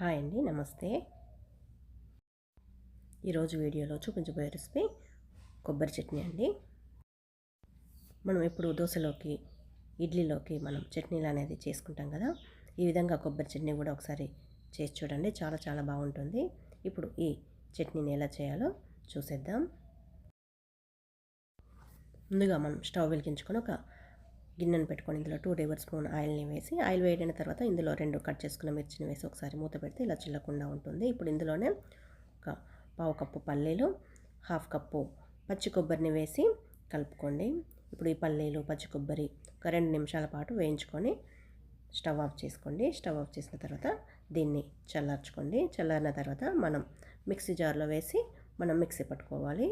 Hi అండి నమస్తే. ఈరోజు వీడియోలో చూపించబోయే రెసిపీ కొబ్బరి చట్నీ అండి. మనం ఇప్పుడు దోశలోకి ఇడ్లీలోకి మనం చట్నీలు అనేది చేసుకుంటాం కదా ఈ విధంగా కొబ్బరి చట్నీ కూడా ఒకసారి చేసి చూడండి చాలా చాలా బాగుంటుంది. ఇప్పుడు ఈ చట్నీని ఎలా చేయాలో చూసేద్దాం. ముందుగా మనం స్టవ్ వెలిగించుకొని ఒక గిన్నెను పెట్టుకొని ఇందులో టూ టేబుల్ స్పూన్ ఆయిల్ని వేసి ఆయిల్ వేడిన తర్వాత ఇందులో రెండు కట్ చేసుకున్న మిర్చిని వేసి ఒకసారి మూత పెడితే ఇలా చిల్లకుండా ఉంటుంది. ఇప్పుడు ఇందులోనే ఒక పావు కప్పు పల్లీలు హాఫ్ కప్పు పచ్చి కొబ్బరిని వేసి కలుపుకోండి. ఇప్పుడు ఈ పల్లీలు పచ్చి కొబ్బరి ఒక రెండు నిమిషాల పాటు వేయించుకొని స్టవ్ ఆఫ్ చేసుకోండి. స్టవ్ ఆఫ్ చేసిన తర్వాత దీన్ని చల్లార్చుకోండి. చల్లారిన తర్వాత మనం మిక్సీ జార్లో వేసి మనం మిక్సీ పట్టుకోవాలి.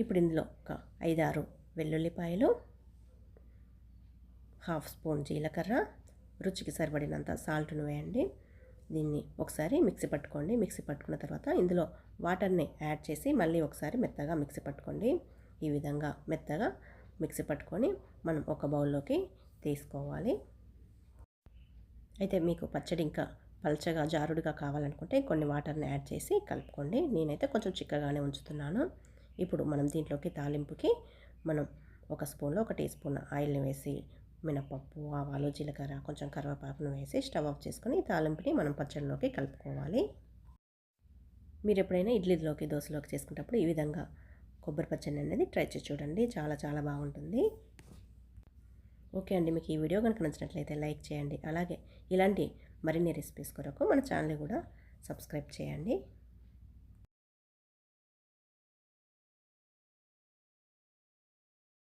ఇప్పుడు ఇందులో ఒక ఐదారు వెల్లుల్లిపాయలు హాఫ్ స్పూన్ జీలకర్ర రుచికి సరిపడినంత సాల్ట్ను వేయండి. దీన్ని ఒకసారి మిక్సీ పట్టుకోండి. మిక్సీ పట్టుకున్న తర్వాత ఇందులో వాటర్ని యాడ్ చేసి మళ్ళీ ఒకసారి మెత్తగా మిక్సీ పట్టుకోండి. ఈ విధంగా మెత్తగా మిక్సీ పట్టుకొని మనం ఒక బౌల్లోకి తీసుకోవాలి. అయితే మీకు పచ్చడి ఇంకా పల్చగా జారుడుగా కావాలనుకుంటే కొన్ని వాటర్ని యాడ్ చేసి కలుపుకోండి. నేనైతే కొంచెం చిక్కగానే ఉంచుతున్నాను. ఇప్పుడు మనం దీంట్లోకి తాలింపుకి మనం ఒక స్పూన్లో ఒక టీ స్పూన్ ఆయిల్ని వేసి మినపప్పు ఆవాలు జీలకర్ర కొంచెం కరివేపాకును వేసి స్టవ్ ఆఫ్ చేసుకొని తాలింపుని మనం పచ్చడిలోకి కలుపుకోవాలి. మీరు ఎప్పుడైనా ఇడ్లీలోకి దోశలోకి చేసుకున్నప్పుడు ఈ విధంగా కొబ్బరి పచ్చడి అనేది ట్రై చేసి చూడండి. చాలా చాలా బాగుంటుంది. ఓకే అండి మీకు ఈ వీడియో కనుక నచ్చినట్లయితే లైక్ చేయండి. అలాగే ఇలాంటి మరిన్ని రెసిపీస్ కొరకు మన ఛానల్ కూడా సబ్స్క్రైబ్ చేయండి.